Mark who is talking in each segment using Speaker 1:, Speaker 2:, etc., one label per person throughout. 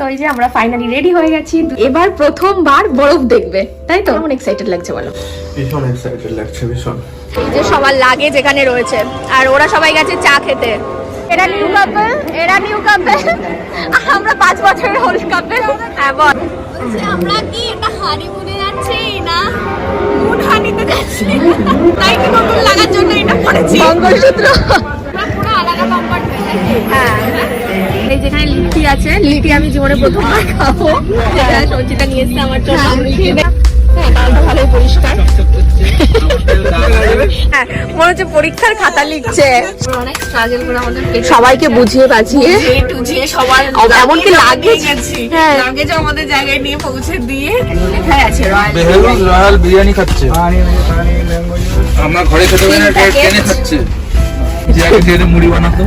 Speaker 1: So এই যে আমরা ফাইনালি রেডি হয়ে গেছি। এবার প্রথমবার বরফ দেখবে তাই তো? কেমন এক্সাইটেড লাগছে বলো?
Speaker 2: ভীষণ এক্সাইটেড লাগছে ভীষণ।
Speaker 1: এই যে সবার লাগেজ এখানে রয়েছে আর ওরা সবাই গেছে চা খেতে। এরা নিউ কাপল এরা নিউ কাপল আমরা পাঁচ বছরের হোল্ড কাপল হ্যাঁ বল।
Speaker 3: আমরা কি এটা হানিমুনে যাচ্ছি না? মুন হানিতে যাচ্ছি। তাই কি নতুন লাগার জন্য এটা করেছি।
Speaker 1: মঙ্গলসূত্র। হ্যাঁ। এই যেখানে লিটি আছে লিটি আমি জীবনে প্রথমবার খাব। যেটা সঞ্চিতা নিয়ে এসছে আমার জন্য। হ্যাঁ ভালোই পরিষ্কার। হ্যাঁ মনে হচ্ছে পরীক্ষার খাতা লিখছে।
Speaker 3: অনেক স্ট্রাগল করে আমাদের
Speaker 1: সবাইকে বুঝিয়ে বাজিয়ে।
Speaker 3: সবার
Speaker 1: এমনকি
Speaker 3: গেছি।
Speaker 1: হ্যাঁ।
Speaker 3: লাগেজ আমাদের জায়গায় নিয়ে পৌঁছে দিয়ে আছে রয়্যাল
Speaker 2: বিরিয়ানি খাচ্ছে। আমরা ঘরে খেতে পারি না ট্রেনে খাচ্ছে। মুড়ি বানাতো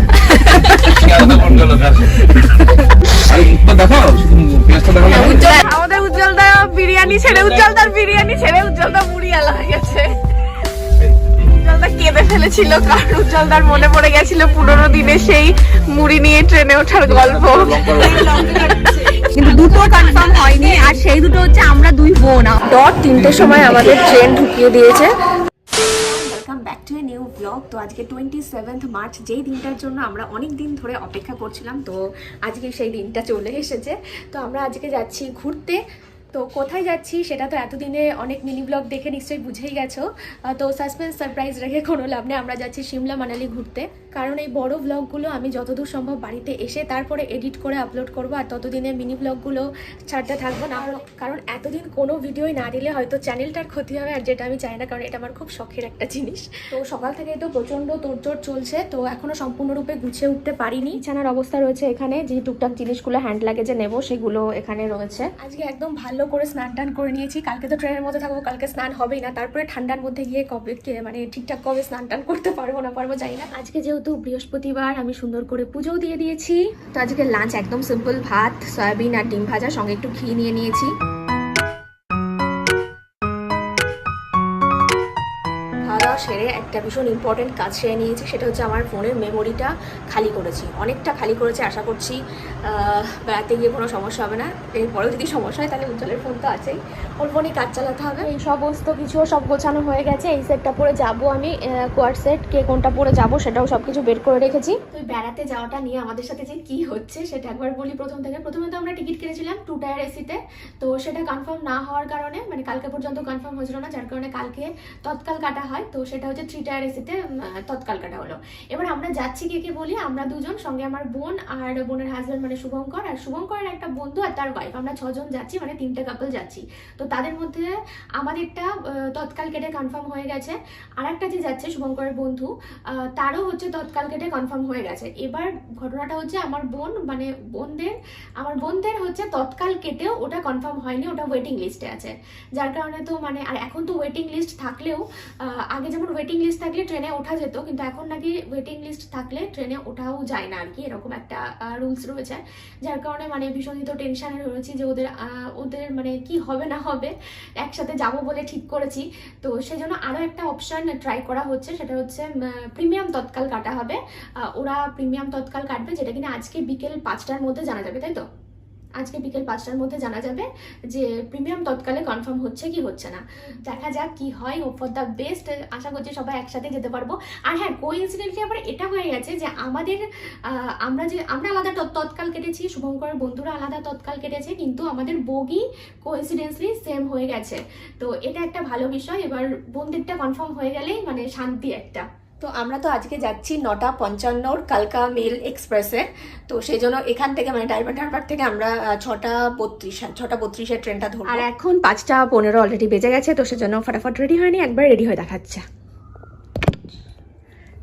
Speaker 3: আমাদের উজ্জ্বলদা বিরিয়ানি ছেড়ে উজ্জ্বলদার বিরিয়ানি ছেড়ে উজ্জ্বলদা মুড়ি আলা হয়ে গেছে। উজ্জ্বলদা কেঁদে ফেলেছিল কারণ উজ্জ্বলদার মনে পড়ে গেছিল পুরোনো দিনে সেই মুড়ি নিয়ে ট্রেনে ওঠার গল্প।
Speaker 1: কিন্তু দুটো কনফার্ম হয়নি আর সেই দুটো হচ্ছে আমরা দুই বোন। ডট তিনটের সময় আমাদের ট্রেন ঢুকিয়ে দিয়েছে। ব্লগ। তো আজকে টোয়েন্টি সেভেন্থ মার্চ যেই দিনটার জন্য আমরা অনেক দিন ধরে অপেক্ষা করছিলাম, তো আজকে সেই দিনটা চলে এসেছে। তো আমরা আজকে যাচ্ছি ঘুরতে। তো কোথায় যাচ্ছি সেটা তো এতদিনে অনেক মিনি ব্লগ দেখে নিশ্চয়ই বুঝেই গেছো। তো সাসপেন্স সারপ্রাইজ রেখে কোনো লাভ নেই, আমরা যাচ্ছি সিমলা মানালি ঘুরতে। কারণ এই বড় ব্লগগুলো আমি যতদূর সম্ভব বাড়িতে এসে তারপরে এডিট করে আপলোড করব আর ততদিনে মিনি ব্লগগুলো ছাড়তে থাকব না। কারণ- এতদিন কোনো ভিডিওই না দিলে হয়তো চ্যানেলটার ক্ষতি হবে আর যেটা আমি চাই না, কারণ এটা আমার খুব শখের একটা জিনিস। তো সকাল থেকে তো প্রচণ্ড তোড়জোড় চলছে, তো এখনও সম্পূর্ণরূপে গুছিয়ে উঠতে পারিনি। বিছানার অবস্থা রয়েছে এখানে, যে টুকটাক জিনিসগুলো হ্যান্ড লাগেজে নেব সেগুলো এখানে রয়েছে। আজকে একদম ভালো করে স্নান টান করে নিয়েছি। কালকে তো ট্রেনের মধ্যে থাকব, কালকে স্নান হবেই না। তারপরে ঠান্ডার মধ্যে গিয়ে কবে কে- মানে ঠিকঠাক কবে স্নান টান করতে পারব না পারব যাই না। আজকে যেহেতু বৃহস্পতিবার, আমি সুন্দর করে পুজোও দিয়ে দিয়েছি। তো আজকে লাঞ্চ একদম সিম্পল ভাত, সয়াবিন আর ডিম ভাজা সঙ্গে একটু ঘি নিয়ে নিয়েছি। সেরে একটা ভীষণ ইম্পর্টেন্ট কাজ সেরে নিয়েছি সেটা হচ্ছে আমার ফোনের মেমোরিটা খালি করেছি। অনেকটা খালি করেছি আশা করছি বেড়াতে গিয়ে কোনো সমস্যা হবে না। এরপরেও যদি সমস্যা হয় তাহলে উজ্জ্বলের ফোন তো আছেই। ওর ফোনই কাজ চালাতে হবে। এই সমস্ত কিছু সব গোছানো হয়ে গেছে। এই সেটটা পরে যাব আমি কোয়ার সেট কে কোনটা পরে যাব সেটাও সব কিছু বের করে রেখেছি। তো বেড়াতে যাওয়াটা নিয়ে আমাদের সাথে যে কি হচ্ছে সেটা একবার বলি প্রথম থেকে। প্রথমে তো আমরা টিকিট কিনেছিলাম টু টায়ার এসিতে তো সেটা কনফার্ম না হওয়ার কারণে মানে কালকে পর্যন্ত কনফার্ম হয়েছিল না যার কারণে কালকে তৎকাল কাটা হয়। তো সেটা হচ্ছে থ্রি টায়ার এসিতে তৎকাল কাটা হলো। এবার আমরা যাচ্ছি কে কে বলি? আমরা দুজন, সঙ্গে আমার বোন আর বোনের হাজব্যান্ড মানে শুভঙ্কর। আর শুভঙ্করের একটা বন্ধু আর তার ওয়াইফ আমরা ছজন যাচ্ছি মানে তিনটে কাপল যাচ্ছি। তো তাদের মধ্যে আমাদেরটা তৎকাল কেটে কনফার্ম হয়ে গেছে। আর একটা যে যাচ্ছে শুভঙ্করের বন্ধু তারও হচ্ছে তৎকাল কেটে কনফার্ম হয়ে গেছে। এবার ঘটনাটা হচ্ছে আমার বোন মানে বোনদের, আমার বোনদের হচ্ছে তৎকাল কেটেও ওটা কনফার্ম হয়নি, ওটা ওয়েটিং লিস্টে আছে। যার কারণে তো মানে আর এখন তো ওয়েটিং লিস্ট থাকলেও আগে যেমন ওয়েটিং লিস্ট থাকলে ট্রেনে ওঠা যেত, কিন্তু এখন নাকি ওয়েটিং লিস্ট থাকলে ট্রেনে ওঠাও যায় না আর কি এরকম একটা রুলস রয়েছে। যার কারণে মানে ভীষণ তো টেনশনে রয়েছি যে ওদের ওদের মানে কি হবে না হবে, একসাথে যাব বলে ঠিক করেছি। তো সেই জন্য আরও একটা অপশন ট্রাই করা হচ্ছে, সেটা হচ্ছে প্রিমিয়াম তৎকাল কাটা হবে। ওরা প্রিমিয়াম তৎকাল কাটবে, যেটা কিনা আজকে বিকেল পাঁচটার মধ্যে জানা যাবে, তাই তো? আজকে বিকেল পাঁচটার মধ্যে জানা যাবে যে প্রিমিয়াম তৎকালে কনফার্ম হচ্ছে কি হচ্ছে না। দেখা যাক কি হয় ও ফর দ্য বেস্ট আশা করছি সবাই একসাথে যেতে পারব। আর হ্যাঁ কোইন্সিডেন্টলি আবার এটা হয়ে গেছে যে আমাদের আমরা যে, আমরা আলাদা তৎ- তৎকাল কেটেছি, শুভঙ্করের বন্ধুরা আলাদা তৎকাল কেটেছে, কিন্তু আমাদের বগি কোইন্সিডেন্সলি সেম হয়ে গেছে। তো এটা একটা ভালো বিষয়, এবার বন্ধুরটা কনফার্ম হয়ে গেলেই মানে শান্তি একটা। তো আমরা তো আজকে যাচ্ছি নটা পঞ্চান্নর কালকা মেল এক্সপ্রেসে। তো সেই জন্য এখান থেকে মানে ডাইভার ডারবার থেকে আমরা ছটা বত্রিশ, ছটা বত্রিশের ট্রেনটা ধরবো। আর এখন পাঁচটা পনেরো অলরেডি বেজে গেছে, তো সেজন্য ফটাফট রেডি হয়নি, একবার রেডি হয়ে দেখাচ্ছে।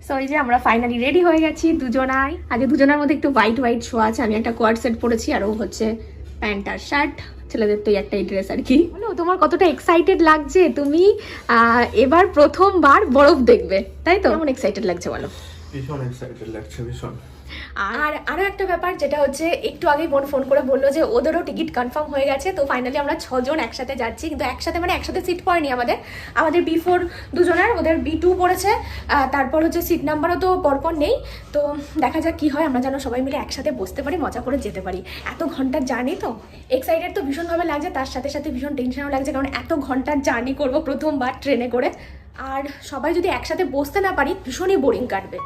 Speaker 1: সো এই যে আমরা ফাইনালি রেডি হয়ে গেছি দুজনাই। আগে দুজনের মধ্যে একটু হোয়াইট হোয়াইট শো আছে, আমি একটা কোয়ার সেট পরেছি আর ও হচ্ছে প্যান্ট আর শার্ট ছেলেদের তো এই একটাই ড্রেস আর কি। বলো তোমার কতটা এক্সাইটেড লাগছে? তুমি আহ, এবার প্রথমবার বরফ দেখবে তাই তো? কেমন এক্সাইটেড লাগছে বলো?
Speaker 2: ভীষণ এক্সাইটেড লাগছে ভীষণ।
Speaker 3: আর
Speaker 1: আর আরও একটা ব্যাপার যেটা হচ্ছে, একটু আগেই বোন ফোন করে বলল যে, ওদেরও টিকিট কনফার্ম হয়ে গেছে, তো ফাইনালি আমরা ছজন একসাথে যাচ্ছি। কিন্তু একসাথে মানে একসাথে সিট পড়েনি আমাদের। আমাদের বি ফোর দুজনের, ওদের বি টু পড়েছে। তারপর হচ্ছে সিট নাম্বারও তো পরপর নেই। তো দেখা যাক কি হয়, আমরা যেন সবাই মিলে একসাথে বসতে পারি, মজা করে যেতে পারি। এত ঘণ্টার জার্নি তো? এক্সাইটেড তো ভীষণভাবে লাগছে, তার সাথে সাথে ভীষণ টেনশনও লাগছে, কারণ এত ঘণ্টার জার্নি করব প্রথমবার ট্রেনে করে। আর সবাই যদি একসাথে বসতে না পারি, ভীষণই বোরিং কাটবে।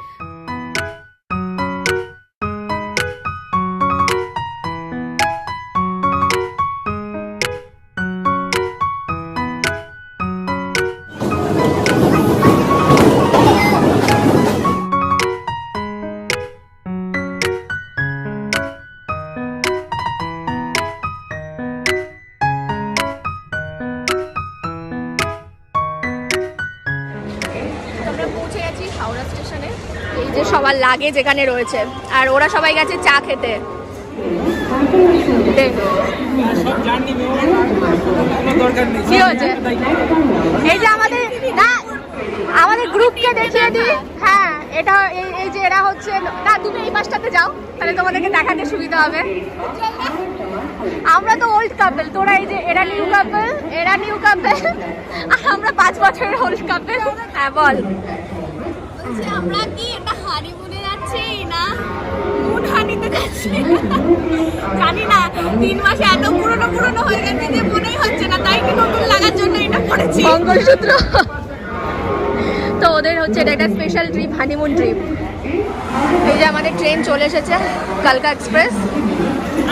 Speaker 1: যে সবার লাগে যেখানে রয়েছে। আর ওরা সবাই গেছে চা খেতে। কি হয়েছে? এই যে আমাদের না, আমাদের গ্রুপকে দেখিয়ে দিই। হ্যাঁ এটা এই যে এরা হচ্ছে না, তুমি এই পাশটাতে যাও। তাহলে তোমাদেরকে দেখাতে সুবিধা হবে। আমরা তো ওল্ড কাপল তোরা এই যে এরা নিউ কাপল এরা নিউ কাপল আমরা পাঁচ বছরের ওল্ড কাপল হ্যাঁ বল।
Speaker 3: আমরা কি এটা হানিমুনে যাচ্ছি না? মুন হানিতে যাচ্ছি জানি না তিন মাসে এত পুরনো পুরনো হয়ে গেছে যে মনেই হচ্ছে না তাই কি নতুন লাগার জন্য এটা করেছি?
Speaker 1: মঙ্গলসূত্র। তো ওদের হচ্ছে এটা একটা স্পেশাল ট্রিপ হানিমুন ট্রিপ এই যে আমাদের ট্রেন চলে এসেছে কালকা এক্সপ্রেস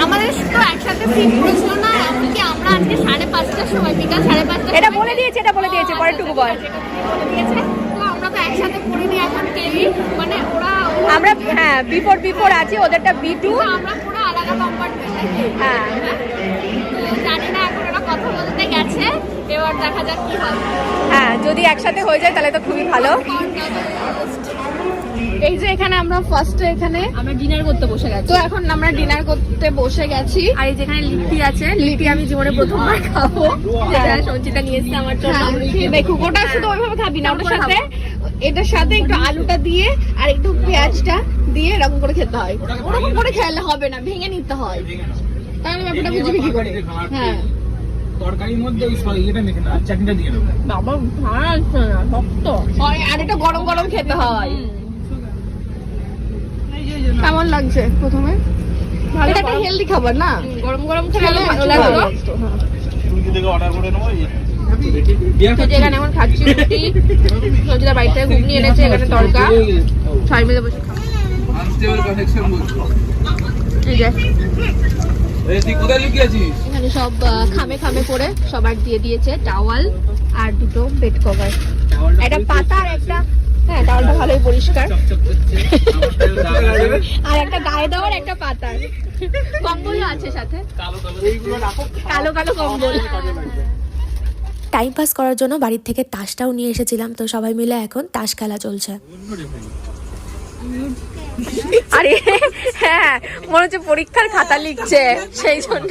Speaker 3: আমাদের তো একসাথে সিট ছিল না এমনকি আমরা আজকে সাড়ে পাঁচটার সময় বিকাল সাড়ে পাঁচটা
Speaker 1: এটা বলে দিয়েছে এটা বলে দিয়েছে পরেরটুকু বল।
Speaker 3: বলে দিয়েছে একসাথে পড়িনি এখন কেউই মানে ওরা
Speaker 1: আমরা হ্যাঁ বিফোর বিফোর আছি ওদেরটা বি টু
Speaker 3: আমরা পুরো আলাদা কম্পার্টমেন্টে
Speaker 1: হ্যাঁ।
Speaker 3: জানি না এখন ওরা কথা বলতে গেছে এবার দেখা যাক কি হবে
Speaker 1: হ্যাঁ যদি একসাথে হয়ে যায় তাহলে তো খুবই ভালো।
Speaker 3: এই যে এখানে আমরা ফার্স্ট এখানে
Speaker 1: আমরা ডিনার করতে বসে গেছি।
Speaker 3: তো এখন আমরা ডিনার করতে বসে গেছি।
Speaker 1: আর এই যেখানে লিট্টি আছে লিট্টি আমি জীবনে প্রথমবার খাব। যেটা সঞ্চিতা নিয়ে এসছে আমার জন্য।
Speaker 3: দেখো ওটা শুধু ওইভাবে খাবি না ওটার সাথে এটার সাথে একটু আলুটা দিয়ে আর একটু পেঁয়াজটা দিয়ে এরকম করে খেতে হয়। ওরকম করে খেলে হবে না ভেঙে নিতে হয়। তাহলে ব্যাপারটা বুঝবি কি করে? হ্যাঁ।
Speaker 2: তরকারির মধ্যে ওই সরি মেখে না চাটনিটা দিয়ে দেবো
Speaker 1: বাবা ভালো শক্ত।
Speaker 3: আর এটা গরম গরম খেতে হয়। কেমন লাগছে প্রথমে? এটা একটা হেলদি খাবার না?
Speaker 1: গরম গরম
Speaker 3: খেলে
Speaker 1: খেলে
Speaker 3: ভালো
Speaker 1: ভালো
Speaker 3: লাগল
Speaker 2: অর্ডার করে নেব
Speaker 1: তো যেখানে এখন খাচ্ছি রুটি সঞ্চিতা বাড়ি থেকে ঘুগনি এনেছে এখানে তরকা। সবাই মিলে বসে খাব। এখানে সব খামে খামে করে সবার দিয়ে দিয়েছে টাওয়াল আর দুটো বেড কভার একটা পাতা আর একটা হ্যাঁ টাওয়ালটা ভালোই পরিষ্কার। আর একটা গায়ে দেওয়ার একটা পাতা। কম্বলও আছে সাথে। কালো কালো কম্বল।
Speaker 4: টাইম পাস করার জন্য বাড়ির থেকে তাসটাও নিয়ে এসেছিলাম। তো সবাই মিলে এখন তাস খেলা চলছে।
Speaker 1: আরে হ্যাঁ মনে হচ্ছে পরীক্ষার খাতা লিখছে সেই জন্য।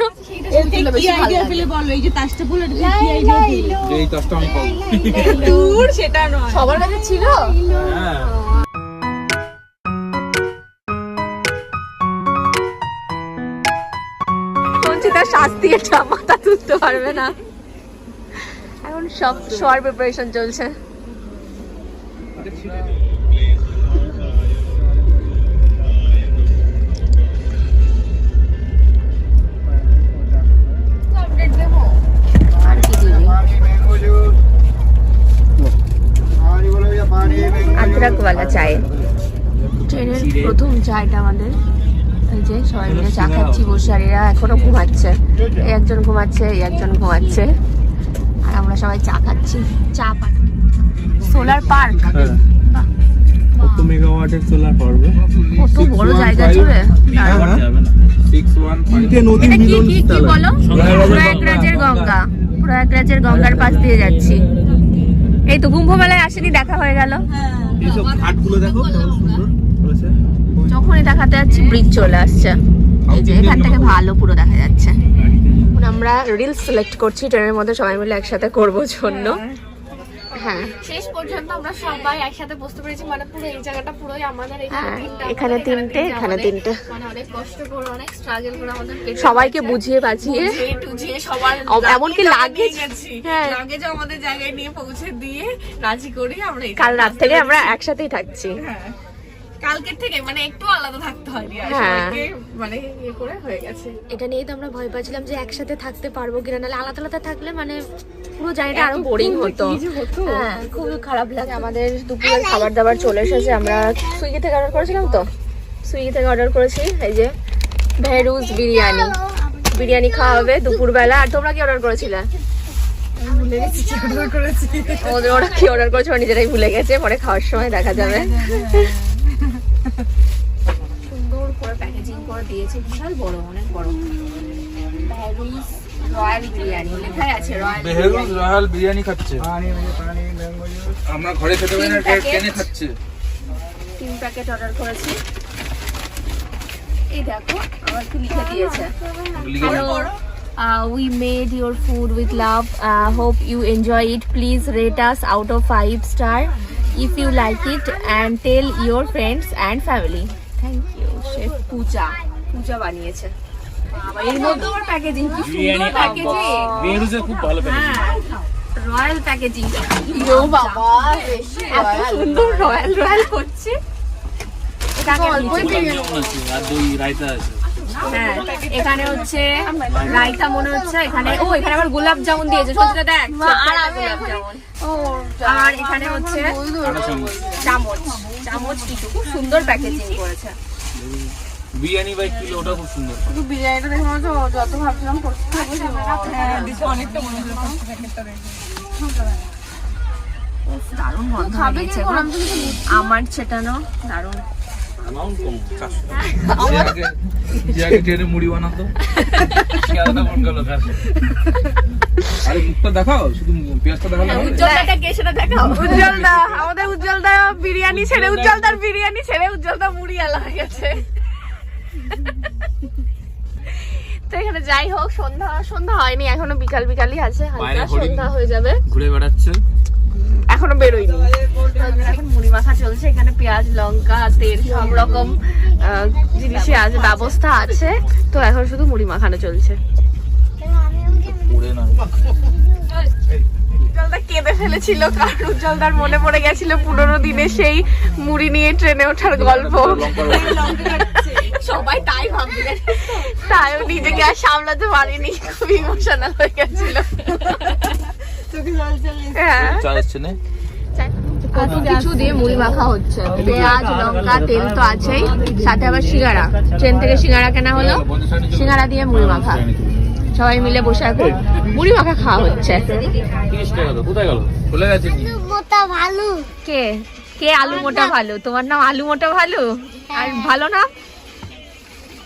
Speaker 2: এই কাজটা আমি পাবো
Speaker 1: সবার কাছে ছিল?
Speaker 2: হ্যাঁ
Speaker 1: শাস্তি এটা মাথা তুলতে পারবে না। এখন সব শোয়ার প্রিপারেশন চলছে। ট্রেনের প্রথম আমাদের। এই যে সবাই মিলে চা খাচ্ছি বসে, আর এরা এখনও ঘুমাচ্ছে। একজন ঘুমাচ্ছে একজন ঘুমাচ্ছে। আর আমরা সবাই চা খাচ্ছি। চা পার্ক সোলার পার্ক
Speaker 5: কত মেগাওয়াটের সোলার পারবে
Speaker 1: কত বড় জায়গা জুড়ে
Speaker 2: সিক্স
Speaker 5: তিনটে নদী মিলন
Speaker 1: কি কি বলো? প্রয়াগরাজের গঙ্গা। প্রয়াগরাজের গঙ্গার পাশ দিয়ে যাচ্ছি। এই তো কুম্ভ মেলায় আসেনি দেখা হয়ে গেল। যখনই দেখাতে যাচ্ছি ব্রিজ চলে আসছে। এই যে এখান থেকে ভালো পুরো দেখা যাচ্ছে। এখন আমরা রিলস সিলেক্ট করছি ট্রেনের মধ্যে সবাই মিলে একসাথে করব জন্য। হ্যাঁ।
Speaker 3: শেষ পর্যন্ত আমরা সবাই একসাথে বসতে পেরেছি মানে পুরো এই জায়গাটা পুরোই আমাদের
Speaker 1: হ্যাঁ, এখানে তিনটে, এখানে তিনটে।
Speaker 3: মানে অনেক কষ্ট করে অনেক স্ট্রাগল করে আমাদের
Speaker 1: সবাইকে বুঝিয়ে
Speaker 3: সবার
Speaker 1: এমনকি luggage- হ্যাঁ।
Speaker 3: আমাদের জায়গায় নিয়ে পৌঁছে দিয়ে রাজি করে আমরা
Speaker 1: কাল রাত থেকে আমরা একসাথেই থাকছি।
Speaker 3: হ্যাঁ। কালকের থেকে মানে একটু আলাদা থাকতে আর
Speaker 1: হ্যাঁ।
Speaker 3: মানে ইয়ে করে হয়ে গেছে।
Speaker 6: এটা নিয়েই তো আমরা ভয় পাচ্ছিলাম যে একসাথে থাকতে পারব কিনা নাহলে আলাদা আলাদা থাকলে মানে পুরো জায়গাটা আরও বোরিং হতো। হ্যাঁ খুবই খারাপ লাগে
Speaker 1: আমাদের দুপুরের খাবার দাবার চলে এসেছে আমরা সুইগি থেকে অর্ডার করেছিলাম তো? সুইগি থেকে অর্ডার করেছি এই যে ভেরুজ বিরিয়ানি। বিরিয়ানি খাওয়া হবে দুপুরবেলা। আর তোমরা কি অর্ডার করেছিলে? ওদের ওরা কি অর্ডার করেছে নিজেরাই ভুলে গেছে পরে খাওয়ার সময় দেখা যাবে
Speaker 3: সুন্দর করে প্যাকেজিং আমার দিয়েছে বিশাল বড় অনেক বড়।
Speaker 1: Food with love hope you enjoy it please rate us out of five star if you like it and tell your friends and family thank you
Speaker 3: Puja Puja বানিয়েছে। এর মধ্যে আবার প্যাকেজিং কি সুন্দর প্যাকেজিং
Speaker 2: খুব ভালো
Speaker 3: হ্যাঁ রয়্যাল প্যাকেজিং ইয়ো বাবা এত সুন্দর রয়্যাল রয়্যাল হচ্ছে এটা আগে অল্পই
Speaker 2: আর দই রায়তা আছে
Speaker 3: হ্যাঁ এখানে হচ্ছে রায়তা মনে হচ্ছে এখানে ও এখানে আবার গোলাপ জামুন দিয়েছে। সত্যি দেখ আর গোলাপ জামুন। আর এখানে হচ্ছে
Speaker 2: চামচ।
Speaker 3: চামচ। চামচ কিছু। খুব সুন্দর প্যাকেজিং করেছে।
Speaker 2: বিরিয়ানি বাই কিলো ওটা খুব সুন্দর।
Speaker 3: বিরিয়ানিটা দেখে মনে হচ্ছে যত ভাবছিলাম করতে থাকব দারুণ গন্ধ বেরিয়েছে আমার ছেটানো দারুণ।
Speaker 2: অ্যামাউন্ট কম
Speaker 7: যে যে আগে ট্রেনে মুড়ি বানাতো আলাদা মন গেল কাছে আরে মুখটা দেখাও শুধু পেঁয়াজটা দেখালে হবে?
Speaker 3: কে সেটা দেখাও?
Speaker 1: উজ্জ্বল দা আমাদের উজ্জ্বল দা বিরিয়ানি ছেড়ে উজ্জ্বল দার বিরিয়ানি ছেড়ে উজ্জ্বল দা মুড়ি আলা হয়ে গেছে। তো এখানে যাই হোক সন্ধ্যা সন্ধ্যা হয়নি এখনও বিকাল বিকালই আছে হালকা সন্ধ্যা হয়ে যাবে।
Speaker 2: ঘুরে বেড়াচ্ছে
Speaker 1: এখনও বেরোয়নি।
Speaker 3: এখন মুড়ি মাখা চলছে এখানে পেঁয়াজ লঙ্কা তেল
Speaker 1: সব রকম আহ, জিনিসই আছে ব্যবস্থা আছে। তো এখন শুধু মুড়ি মাখানো চলছে কেঁদে ফেলেছিল কারণ উজ্জ্বলদার মনে পড়ে গেছিল পুরোনো দিনে সেই মুড়ি নিয়ে ট্রেনে ওঠার গল্প।
Speaker 3: সবাই তাই
Speaker 1: তাই নিজেকে আর সামলাতে পারিনি খুব ইমোশনাল হয়ে গেছিল। হ্যাঁ।
Speaker 7: চা এসছে না।
Speaker 1: কত কিছু দিয়ে মুড়ি মাখা হচ্ছে। পেঁয়াজ লঙ্কা তেল তো আছেই। সাথে আবার সিঙ্গারা। ট্রেন থেকে সিঙ্গারা কেনা হলো। সিঙ্গারা দিয়ে মুড়ি মাখা। সবাই মিলে বসে এখন মুড়ি মাখা খাওয়া হচ্ছে।
Speaker 7: কে?
Speaker 1: কে? আলু মোটা ভালো? তোমার নাম আলু মোটা ভালো? আর ভালো না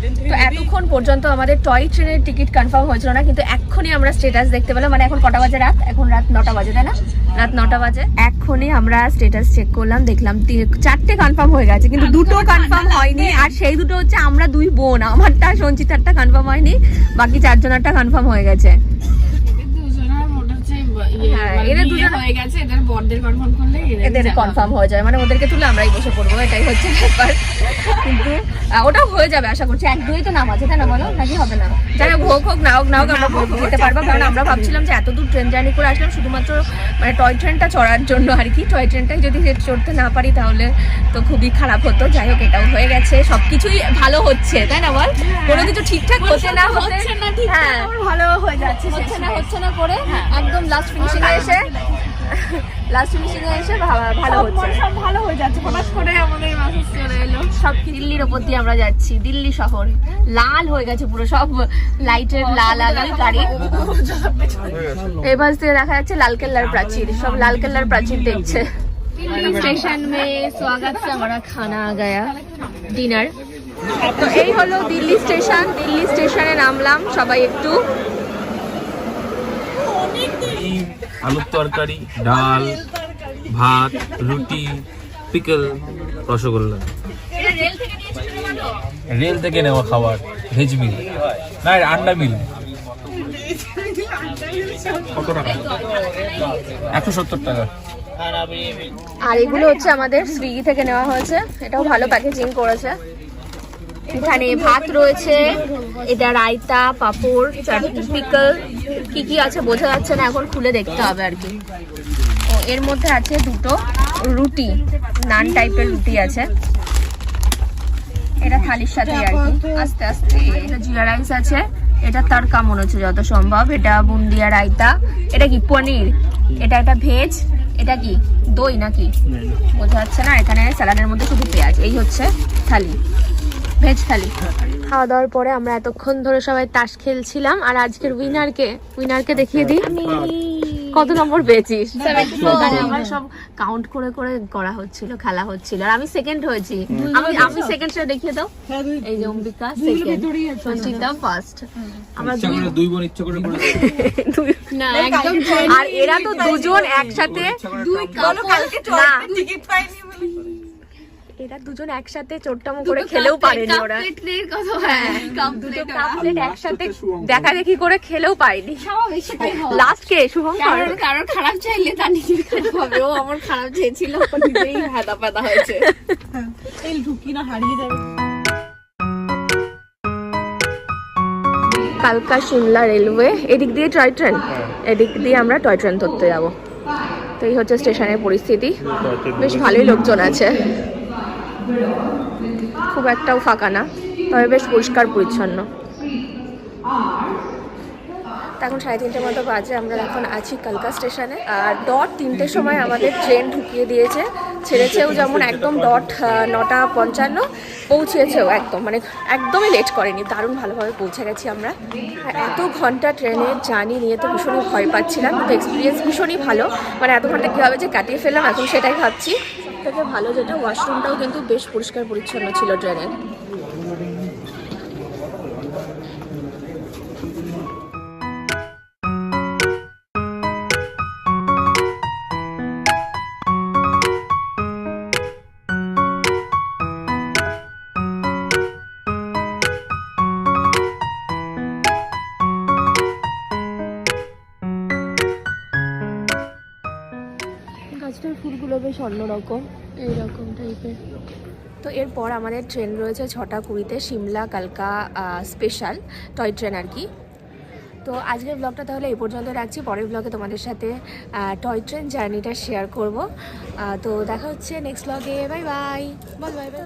Speaker 1: তো এতক্ষণ পর্যন্ত আমাদের টয় ট্রেনের টিকিট কনফার্ম হয়েছিল না কিন্তু এক্ষুনি আমরা স্টেটাস দেখতে পেলাম। মানে এখন কটা বাজে রাত? এখন রাত নটা বাজে তাই না? রাত নটা বাজে। এক্ষুনি আমরা স্টেটাস চেক করলাম দেখলাম চারটে কনফার্ম হয়ে গেছে কিন্তু দুটো কনফার্ম হয়নি। আর সেই দুটো হচ্ছে আমরা দুই বোন আমারটা সঞ্চিতারটা কনফার্ম হয়নি বাকি চারজনারটা কনফার্ম হয়ে গেছে। এদের দুজন-
Speaker 3: হয়ে গেছে এদের বড়দের কনফার্ম করলে
Speaker 1: এদের কনফার্ম হয়ে যায় মানে ওদেরকে তুলে আমরাই বসে পড়ব এটাই হচ্ছে ব্যাপার। কিন্তু ওটাও হয়ে যাবে আশা করছি। এক দুই তো নাম আছে তাই না বলো? নাকি হবে না? যাই হোক হোক হোক না হোক না হোক আমরা ভোগ দিতে পারব। কারণ আমরা ভাবছিলাম যে এত দূর ট্রেন জার্নি করে আসলাম শুধুমাত্র মানে টয় ট্রেনটা চড়ার জন্য আর কি। টয় ট্রেনটাই যদি চড়তে না পারি তাহলে তো খুবই খারাপ হতো। যাই হোক এটাও হয়ে গেছে। সবকিছুই ভালো হচ্ছে তাই না বল? কোনো কিছু ঠিকঠাক হচ্ছে না
Speaker 3: হচ্ছে না ঠিক
Speaker 1: হ্যাঁ।
Speaker 3: ভালো হয়ে যাচ্ছে
Speaker 1: হচ্ছে না হচ্ছে না করে একদম লাস্ট ফিনিশিং ফিনিশিং এসে লাস্ট ফিনিশিং এসে ভালো হচ্ছে।
Speaker 3: সব ভালো হয়ে যাচ্ছে হঠাৎ করে আমাদের
Speaker 1: সব দিল্লির ওপর দিয়ে আমরা যাচ্ছি দিল্লি শহর। লাল হয়ে গেছে পুরো সব লাইটের লাল আগাল গাড়ি। এবার থেকে দেখা যাচ্ছে লাল কেল্লার প্রাচীর সব লাল কেল্লার প্রাচীর দেখছে। স্টেশন মে স্বাগত আমরা খানা গায়া ডিনার তো এই হলো দিল্লি স্টেশন দিল্লি স্টেশনে নামলাম সবাই একটু।
Speaker 2: ডিম আলুর তরকারি, ডাল,
Speaker 5: ভাত, রুটি, পিকল, রসগোল্লা। রেল থেকে নেওয়া খাবার, ভেজ মিল। না আন্ডা মিল।
Speaker 2: কত টাকা
Speaker 5: একশো সত্তর টাকা।
Speaker 1: আর এগুলো হচ্ছে আমাদের সুইগি থেকে নেওয়া হয়েছে। এটাও ভালো প্যাকেজিং করেছে। এখানে ভাত রয়েছে এটা রায়তা পাঁপড় চাটনি পিকল। কি কি আছে বোঝা যাচ্ছে না এখন খুলে দেখতে হবে আর কি। ও এর মধ্যে আছে দুটো রুটি নান টাইপের রুটি আছে। এটা থালির সাথে আর কি। আস্তে আস্তে এটা জিরা রাইস আছে এটা তড়কা মনে হচ্ছে যত সম্ভব এটা বুন্দিয়া রায়তা। এটা কি পনির? এটা একটা ভেজ এটা কি দই নাকি? বোঝা যাচ্ছে না এখানে স্যালাডের মধ্যে শুধু পেঁয়াজ এই হচ্ছে থালি। ভেজ থালি। খাওয়া দাওয়ার পরে আমরা এতক্ষণ ধরে সবাই তাস খেলছিলাম আর আজকের উইনারকে উইনারকে দেখিয়ে দিই। কত নম্বর পেয়েছিস? আমার সব কাউন্ট করে করে করা হচ্ছিল খেলা হচ্ছিল আর আমি সেকেন্ড হয়েছি। আমি আমি সেকেন্ড সেটা দেখিয়ে দাও। এই যে অম্বিকা সেকেন্ড সঞ্চিতা ফার্স্ট আমরা
Speaker 2: দুই বোন ইচ্ছা করে
Speaker 1: দুই
Speaker 4: না একদম
Speaker 1: আর এরা তো দুজন একসাথে
Speaker 2: দুই
Speaker 1: না। এরা দুজন একসাথে চোট্টামো করে খেলেও পারেনি ওরা।
Speaker 4: প্লেটের হ্যাঁ।
Speaker 1: দুটো কাপ একসাথে দেখা দেখি করে খেলেও
Speaker 4: হয়।
Speaker 1: লাস্ট কে শুভঙ্কর
Speaker 4: কারোর কারোর খারাপ চাইলে তার নিজের খারাপ হবে। ও আমার খারাপ চেয়েছিল নিজেই হাতা পাতা হয়েছে। এই ঢুকি না হারিয়ে যাবে।
Speaker 1: কালকা সিমলা রেলওয়ে এদিক দিয়ে টয় ট্রেন? এদিক দিয়ে আমরা টয় ট্রেন ধরতে যাব। তো এই হচ্ছে স্টেশনের পরিস্থিতি। বেশ ভালোই লোকজন আছে। খুব একটাও ফাঁকা না, তবে বেশ পরিষ্কার পরিচ্ছন্ন। এখন সাড়ে তিনটের মতো বাজে, আমরা এখন আছি কালকা স্টেশনে, আর ডট তিনটের সময় আমাদের ট্রেন ঢুকিয়ে দিয়েছে, ছেড়েছেও যেমন একদম ডট নটা পঞ্চান্ন, পৌঁছেছেও একদম মানে একদমই লেট করেনি, দারুণ ভালোভাবে পৌঁছে গেছি আমরা। এত ঘণ্টা ট্রেনের জার্নি নিয়ে তো ভীষণই ভয় পাচ্ছিলাম, কিন্তু এক্সপিরিয়েন্স ভীষণই ভালো মানে এত ঘণ্টা কীভাবে যে কাটিয়ে ফেললাম, এখন সেটাই ভাবছি। থেকে ভালো যেটা ওয়াশরুমটাও কিন্তু বেশ পরিষ্কার পরিচ্ছন্ন ছিল ট্রেনের ফুলগুলো বেশ অন্যরকম। এইরকম টাইপের তো এরপর আমাদের ট্রেন রয়েছে ছটা কুড়িতে সিমলা কালকা স্পেশাল টয় ট্রেন আর কি। তো আজকের ব্লগটা তাহলে এই পর্যন্ত রাখছি। পরের ব্লগে তোমাদের সাথে টয় ট্রেন জার্নিটা শেয়ার করব। তো দেখা হচ্ছে নেক্সট ব্লগে বাই বাই বল বাই বাই